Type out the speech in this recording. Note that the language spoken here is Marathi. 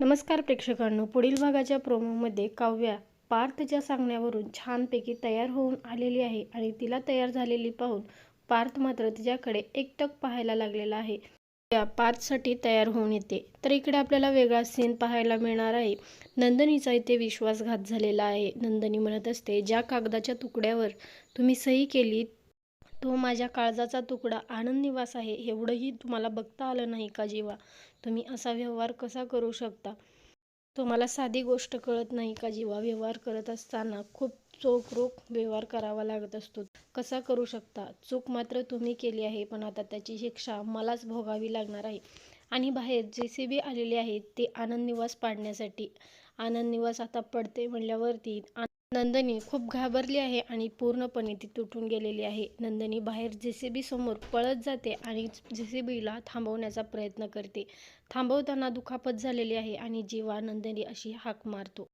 नमस्कार प्रेक्षकांनो पुढील भागाच्या प्रोमोमध्ये काव्या पार्थच्या सांगण्यावरून छानपैकी तयार होऊन आलेली आहे आणि तिला तयार झालेली पाहून पार्थ मात्र तिच्याकडे एकटक पाहायला लागलेला आहे. त्या पार्थसाठी तयार होऊन येते. तर इकडे आपल्याला वेगळा सीन पाहायला मिळणार आहे. नंदनीचा इथे विश्वासघात झालेला आहे. नंदनी म्हणत असते ज्या कागदाच्या तुकड्यावर तुम्ही सही केली तो माझ्या काळजाचा तुकडा आनंद निवास आहे एवढंही तुम्हाला बघता आलं नाही का जीवा? तुम्ही असा व्यवहार कसा करू शकता? तुम्हाला साधी गोष्ट कळत नाही का जीवा? व्यवहार करत असताना खूप चोखरोख व्यवहार करावा लागत असतो. कसा करू शकता? चूक मात्र तुम्ही केली आहे पण आता त्याची शिक्षा मलाच भोगावी लागणार आहे. आणि बाहेर जे सी बी आलेले आहेत ते आनंद निवास पाडण्यासाठी. आनंद निवास आता पडते म्हणल्यावरती नंदनी खूप घाबरली आहे आणि पूर्णपणे ती तुटून गेलेली आहे. नंदनी बाहेर जे सी बी समोर पळत जाते आणि जे सी बीला थांबवण्याचा प्रयत्न करते. थांबवताना दुखापत झालेली आहे आणि जीवा नंदनी अशी हाक मारतो